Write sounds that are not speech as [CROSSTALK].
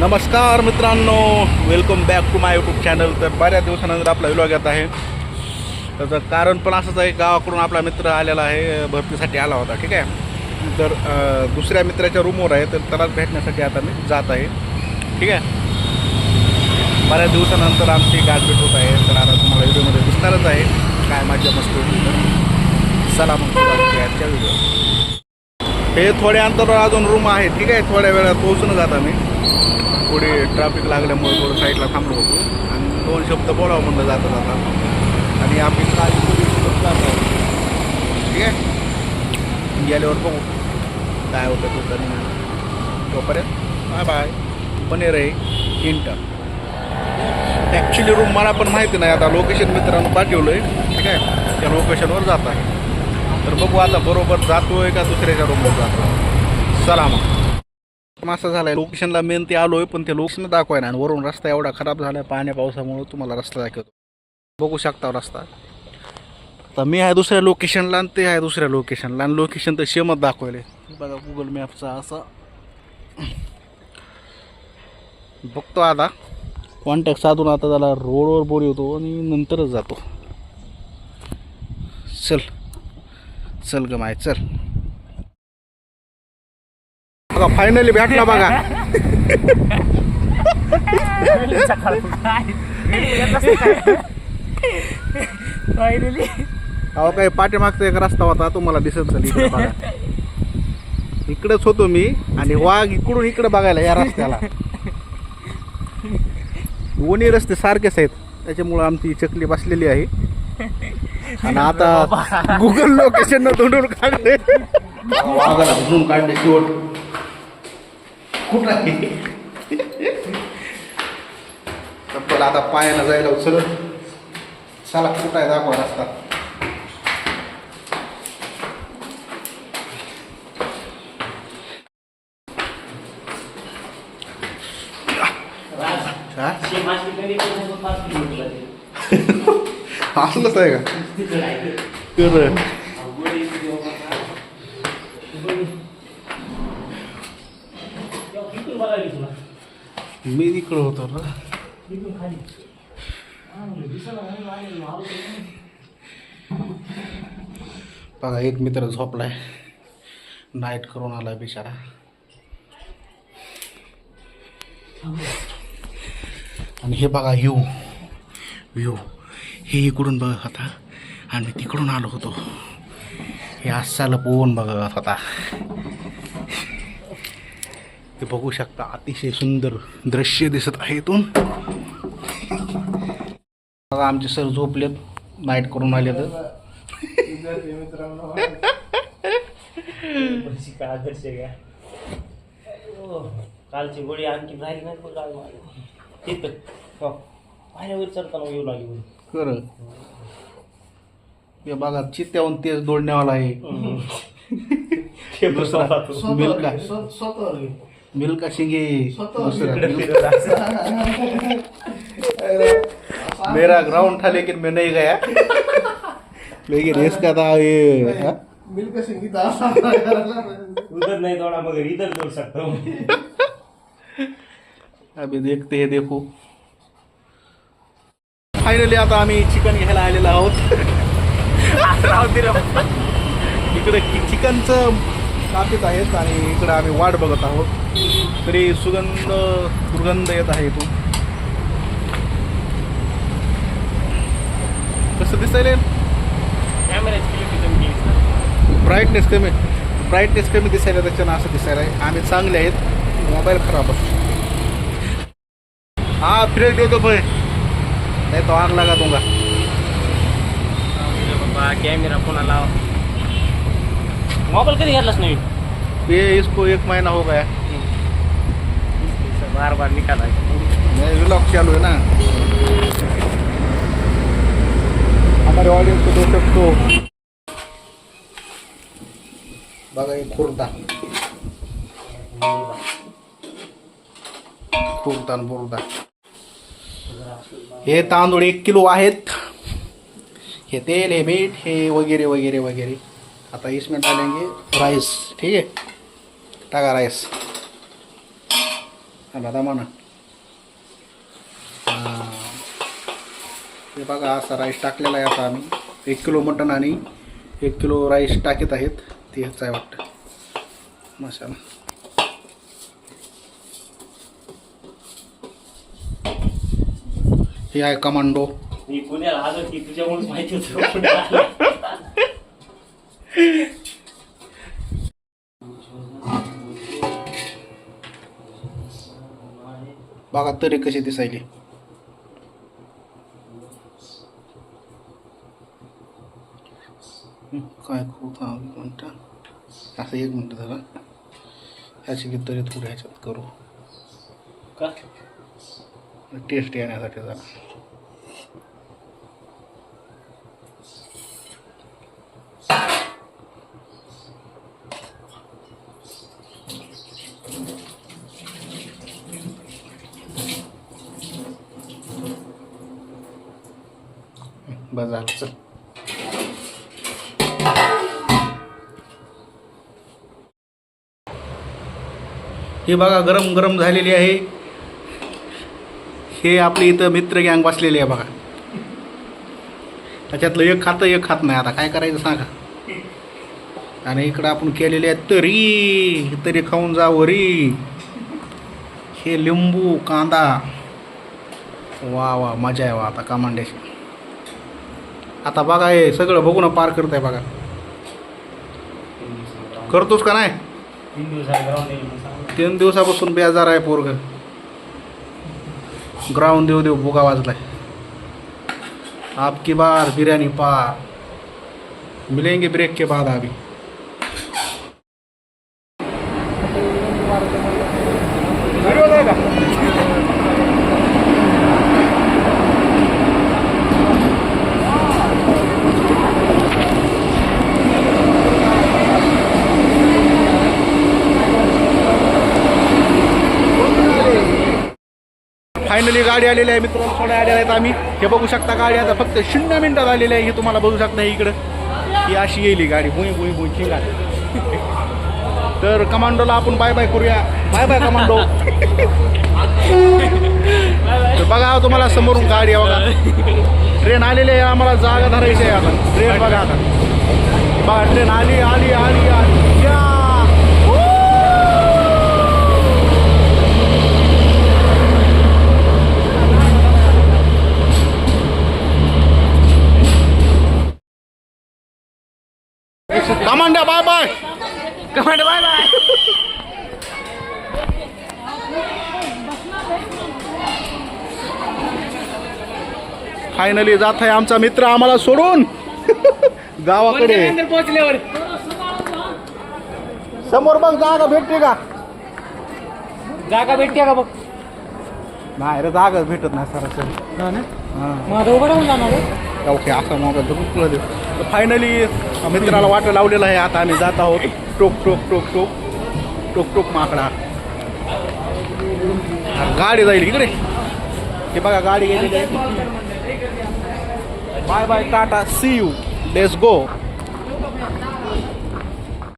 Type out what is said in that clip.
नमस्कार मित्रांनो welcome back to my YouTube channel तर बऱ्याच दिवसानंतर आपला व्हिलॉग येत आहे. त्याचं कारण पण असंच आहे गावाकडून आपला मित्र आलेला आहे भरतीसाठी आला होता ठीक आहे? तर दुसऱ्या मित्राच्या रूमवर आहे तर त्याला भेटण्यासाठी आता मी जात आहे ठीक आहे? बऱ्याच दिवसानंतर आमची गाठभेट होत आहे तर आता तुम्हाला व्हिडिओमध्ये दिसणारच आहे काय माझ्या मस्त होती चला मग आजच्या व्हिडिओ हे थोड्या अंतरावर अजून रूम आहे ठीक आहे? थोड्या वेळात पोहोचून जात आम्ही. पुढे ट्रॅफिक लागल्यामुळे थोडं साईडला थांबलो होतो. आणि दोन शब्द बोलावं म्हणलं जाता जाता आणि आम्ही काळजी ठीक आहे? गेल्यावर बघू. काय होतं ते तर तोपर्यंत बाय बाय बने आहे इंटर ॲक्च्युली रूम मला पण माहिती नाही आता. लोकेशन मित्रांनो पाठवलं आहे ठीक आहे? त्या लोकेशनवर जात आहे. तर बघू आता बरोबर जातोय का दुसऱ्याच्या रूमवर जातो चला मग. असं झालंय. लोकेशनला मेन ते आलोय पण ते लोकेशन दाखवाय ना आणि वरून रस्ता एवढा खराब झालाय पाण्या पावसामुळे तुम्हाला रस्ता दाखवतो. बघू शकता रस्ता. तर मी आहे दुसऱ्या लोकेशनला आणि ते आहे दुसऱ्या लोकेशनला आणि लोकेशन तर सेमच दाखवले बघा गुगल मॅपचा असा. बघतो आता. कॉन्टॅक्ट साधून आता त्याला रोडवर बोर येतो आणि नंतरच जातो. चल. चल ग माय चल. बघा फायनली भेटला बघा. फायनली अहो काही पाठीमागचा एक रस्ता होता तुम्हाला दिसत झाली इकडे बघा. इकडेच होतो मी आणि वाघ इकडून इकडे बघायला या रस्त्याला. दोन्ही रस्ते सारखेच आहेत. त्याच्यामुळं आमची चकली बसलेली आहे. आणि आता गुगल लोकेशन धुंडून काढले. धुंडून काढले शेवट. कुठं आहे चप्पल आता पायानं जायला उचल. चला कुठं आहे दाखवा रस्ता? असलंच आहे का? मी इकडं होतो ना. बघा एक मित्र झोपलाय. नाईट करून आलाय बिचारा. आणि हे बघा व्ह्यू व्ह्यू हे इकडून बघत होता. आणि तिकडून आलो होतो. हे असाला पोहून बघत होता. ते बघू शकता. अतिशय सुंदर दृश्य दिसत आहे इथून. बघा आमचे सर झोपलेत. नाईट करून आले तर कालची गोळी आणखी राहिली नाही. तिथं. हो. पाण्यावर चढताना येऊ लागली. खरं. हे बघा चित्त्याहून तेच दोडण्यावाला आहे. ते मिल्का मिल्का. मिल्का. फिरत असं. मेरा ग्राउंड था लेकिन मैं नहीं गया. लेकिन इसका था ये हाँ? उधर नहीं दौड़ा मगर इधर दौड़ सकता हूँ. अभी देखते हैं देखो. फायनली आता आम्ही चिकन घ्यायला आलेलो आहोत. [LAUGHS] इकडे चिकनचं कापीत आहेत आणि इकडे आम्ही वाट बघत आहोत. तरी सुगंध दुर्गंध येत आहे इथून. कसं दिसायला ब्राईटनेस कमी ब्राईटनेस कमी दिसायला त्याच्यानं असं दिसायला आहे. आम्ही चांगले आहेत. मोबाईल खराब असतो. हा फ्रेश देतो भाई नाही तो आग लगा दूंगा बाबा कॅमेरा पुन्हा लावा. मोबाईल कधी घेतलास नाही ये इसको एक महीना हो गया. बार बार निकाला चालू है ना. हमारे ऑडियंस को दो सकतो बघा एक खुर्दा. खुर्दा आणि बुरदा. हे तांदूळ एक किलो आहेत. हे तेल हे मीठ हे वगैरे वगैरे वगैरे. आता इसमें डालेंगे राइस ठीक है? टाका राइस आला दमाना हां बघा असा राईस टाकलेला आहे आता आम्ही. एक किलो मटण आणि एक किलो राईस टाकीत आहेत. ते ह्याचं आहे वाटतं. मसाला. हे आहे कमांडो मी पुण्याला आलो की तुझ्यामुळेच माहिती होतं. [LAUGHS] बघा तरी कशी दिसायली. काय खूप मिनटं असं एक मिनटं झालं. ह्याची की तरी थोडी ह्याच्यात करू. का? टेस्ट येण्यासाठी जरा. बस चल. हे बघा गरम गरम झालेली आहे. हे आपले इथं मित्र गँग बसलेले आहे बघा. त्याच्यातलं एक खातं एक खात नाही. आता काय करायचं सांगा. आणि इकडं आपण केलेले आहेत तरी तरी खाऊन जा वरी हे लिंबू कांदा. वा वा मजा आहे वा आता कामांड्याची. आता बघा हे सगळं बघून पार करत आहे बघा. करतोस का नाही. तीन दिवसापासून बेजार आहे पोरग. ग्राउंड देऊ देऊ बुगा वाजलाय. आपकी बार बिर्याणी पार. मिलेंगे ब्रेक के बाद अभी फायनली गाडी आलेली आहे मित्रांनो थोड्या आलेल्या आहेत आम्ही. हे बघू शकता गाडी आता फक्त शून्य मिनिटात आलेली आहे हे तुम्हाला बघू शकता इकडं. ही अशी येईल ही गाडी. भुई भुई भुई गाडी [LAUGHS] तर कमांडोला आपण बाय बाय करूया. Bye bye commando. [LAUGHS] तर बघा तुम्हाला समोरून गाडी आहे बघा. ट्रेन आलेली आहे आम्हाला जागा धरायची आहे आता. ट्रेन बघा आता. बघा ट्रेन आली आली आली आली. Commando bye bye. Commando bye bye. Finally जात आहे आमचा मित्र आम्हाला सोडून. [LAUGHS] गावाकडे. पोहोचल्यावर. समोर बघ जागा भेटते का? जागा भेटते का बघ? नाही रे जागाच भेटत नाही हां माझं उभं राहून जाणार ओके असा मोबाईल तर तुला देऊ तर फायनली मित्राला वाटं लावलेलं आहे आता आम्ही जात आहोत टोक टोक टोक टोक. टोक टोक माकडा. गाडी जाईल इकडे. हे बघा गाडी गेली. Bye bye tata. See you let's go